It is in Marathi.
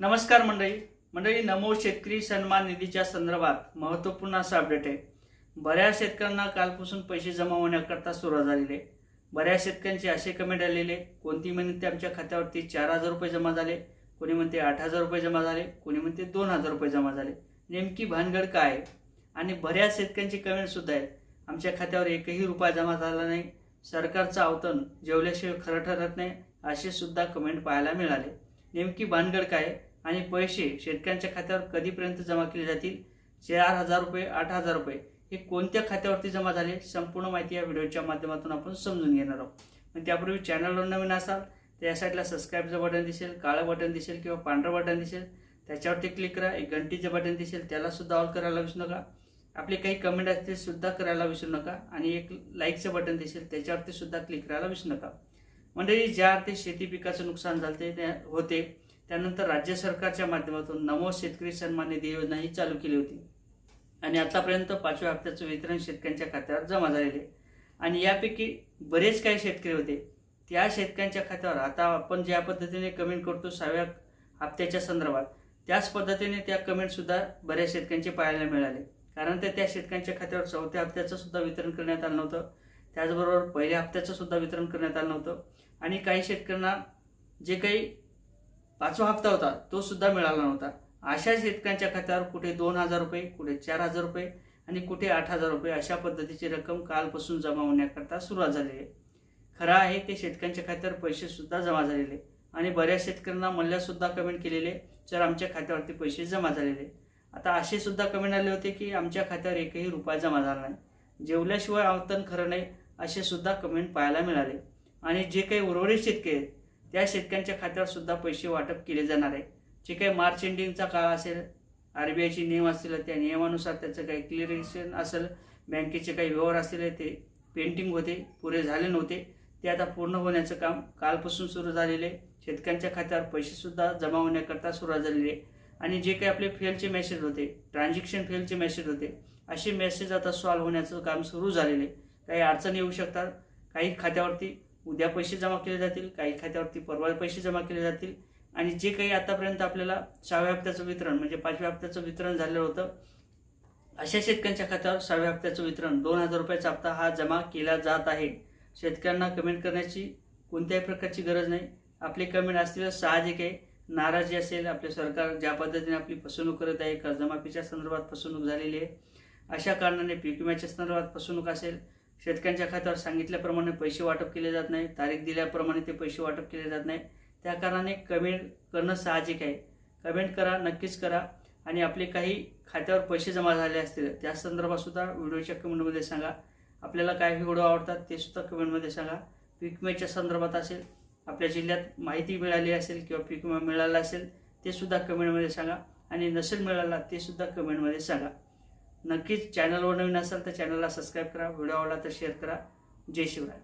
नमस्कार मंडळी. मंडळी नमो शेतकरी सन्मान निधीच्या संदर्भात महत्त्वपूर्ण असं अपडेट आहे. बऱ्याच शेतकऱ्यांना कालपासून पैसे जमा होण्याकरता सुरुवात झालेली आहे. बऱ्याच शेतकऱ्यांचे असे कमेंट आलेले कोणती म्हणते आमच्या खात्यावरती चार हजार रुपये जमा झाले कोणी म्हणते आठ हजार रुपये जमा झाले कोणी म्हणते दोन हजार रुपये जमा झाले. नेमकी भानगड काय आहे? आणि बऱ्याच शेतकऱ्यांचे कमेंट सुद्धा आहेत. आमच्या खात्यावर एकही रुपया जमा झाला नाही. सरकारचं आवतन जेवल्याशिवाय खरं ठरत नाही असे सुद्धा कमेंट पाहायला मिळाले. नेमकी भानगड काय आहे? आणि पैसे शेतकऱ्यांच्या खात्यावर कधीपर्यंत जमा केले जातील? चार हजार रुपये आठ हजार रुपये हे कोणत्या खात्यावरती जमा झाले? संपूर्ण माहिती या व्हिडिओच्या माध्यमातून आपण समजून घेणार आहोत. पण त्यापूर्वी चॅनलवर नवीन असाल तर या साईडला सबस्क्राईबचं बटन दिसेल काळं बटन दिसेल किंवा पांढरं बटन दिसेल त्याच्यावरती क्लिक करा. एक घंटीचं बटन दिसेल त्यालासुद्धा ऑल करायला विसरू नका. आपले काही कमेंट असतील सुद्धा करायला विसरू नका. आणि एक लाईकचं बटन दिसेल त्याच्यावरती सुद्धा क्लिक करायला विसरू नका. मंडळी ज्या अर्थी शेती पिकाचं नुकसान झालं ते होते. त्यानंतर राज्य सरकारच्या माध्यमातून नमो शेतकरी सन्मान निधी योजना ही चालू केली होती. आणि आतापर्यंत पाचव्या हप्त्याचं वितरण शेतकऱ्यांच्या खात्यावर जमा झालेले आणि यापैकी बरेच काही शेतकरी होते. त्या शेतकऱ्यांच्या खात्यावर आता आपण ज्या पद्धतीने कमेंट करतो सहाव्या हप्त्याच्या संदर्भात त्याच पद्धतीने त्या कमेंटसुद्धा बऱ्याच शेतकऱ्यांचे पाहायला मिळाले. कारण ते त्या शेतकऱ्यांच्या खात्यावर चौथ्या हप्त्याचं सुद्धा वितरण करण्यात आलं नव्हतं. त्याचबरोबर पहिल्या हप्त्याचं सुद्धा वितरण करण्यात आलं नव्हतं. आणि काही शेतकऱ्यांना जे काही पाचवा हप्ता होता तो सुद्धा मिळाला नव्हता. अशा शेतकऱ्यांच्या खात्यावर कुठे दोन हजार रुपये कुठे चार हजार रुपये आणि कुठे आठ हजार रुपये अशा पद्धतीची रक्कम कालपासून जमा होण्याकरता सुरुवात झालेली आहे. खरं आहे ते शेतकऱ्यांच्या खात्यावर पैसे सुद्धा जमा झालेले आणि बऱ्याच शेतकऱ्यांना मल्ल्या सुद्धा कमेंट केलेले तर आमच्या खात्यावरती पैसे जमा झालेले आता असे सुद्धा कमेंट आले होते की आमच्या खात्यावर एकही रुपया जमा झाला नाही. जेवल्याशिवाय आवतन खरं नाही असे सुद्धा कमेंट पाहायला मिळाले. आणि जे काही उर्वरित शेतकरी आहेत त्या शेतकऱ्यांच्या खात्यावर सुद्धा पैसे वाटप केले जाणार आहे. जे काही मार्च एंडिंगचा काळ असेल आर बी आयचे नियम असतील त्या नियमानुसार त्याचं काही क्लिअरेशन असेल बँकेचे काही व्यवहार असतील ते पेंटिंग होते पुरे झाले नव्हते. ते आता पूर्ण होण्याचं काम कालपासून सुरू झालेले शेतकऱ्यांच्या खात्यावर पैसेसुद्धा जमा होण्याकरता सुरुवात झालेली आहे. आणि जे काही आपले फेलचे मेसेज होते ट्रान्झॅक्शन फेलचे मेसेज होते असे मेसेज आता सॉल्व्ह होण्याचं काम सुरू झालेले काही अडचणी येऊ शकतात काही खात्यावरती उद्या पैसे जमा केले जातील काही खात्यावरती परवा पैसे जमा केले जातील आणि जे काही आतापर्यंत आपल्याला सहाव्या हप्त्याचं वितरण म्हणजे पाचव्या हप्त्याचं वितरण झालेलं होतं अशा शेतकऱ्यांच्या खात्यावर सहाव्या हप्त्याचं वितरण दोन हजार रुपयाचा हप्ता हा जमा केला जात आहे. शेतकऱ्यांना कमेंट करण्याची कोणत्याही प्रकारची गरज नाही. आपले कमेंट असतील साहजिक आहे. नाराजी असेल आपले सरकार ज्या पद्धतीने आपली फसवणूक करत आहे कर्जमाफीच्या संदर्भात फसवणूक झालेली आहे. अशा कारणाने पीक विम्याच्या संदर्भात फसवणूक असेल शेतकऱ्यांच्या खात्यावर सांगितल्याप्रमाणे पैसे वाटप केले जात नाही तारीख दिल्याप्रमाणे ते पैसे वाटप केले जात नाही. त्या कारणाने कमेंट करणं साहजिक आहे. कमेंट करा नक्कीच करा. आणि आपले काही खात्यावर पैसे जमा झाले असतील त्या संदर्भातसुद्धा व्हिडिओच्या कमेंटमध्ये सांगा. आपल्याला काय व्हिडिओ आवडतात ते सुद्धा कमेंटमध्ये सांगा. पीक संदर्भात असेल आपल्या जिल्ह्यात माहिती मिळाली असेल किंवा पीक विमा मिळाला असेल ते सुद्धा कमेंटमध्ये सांगा. आणि नसेल मिळाला ते सुद्धा कमेंटमध्ये सांगा. नक्कीच चॅनलवर नवीन असाल तर चॅनलला सबस्क्राईब करा. व्हिडिओ आवडला तर शेअर करा. जय शिवराय.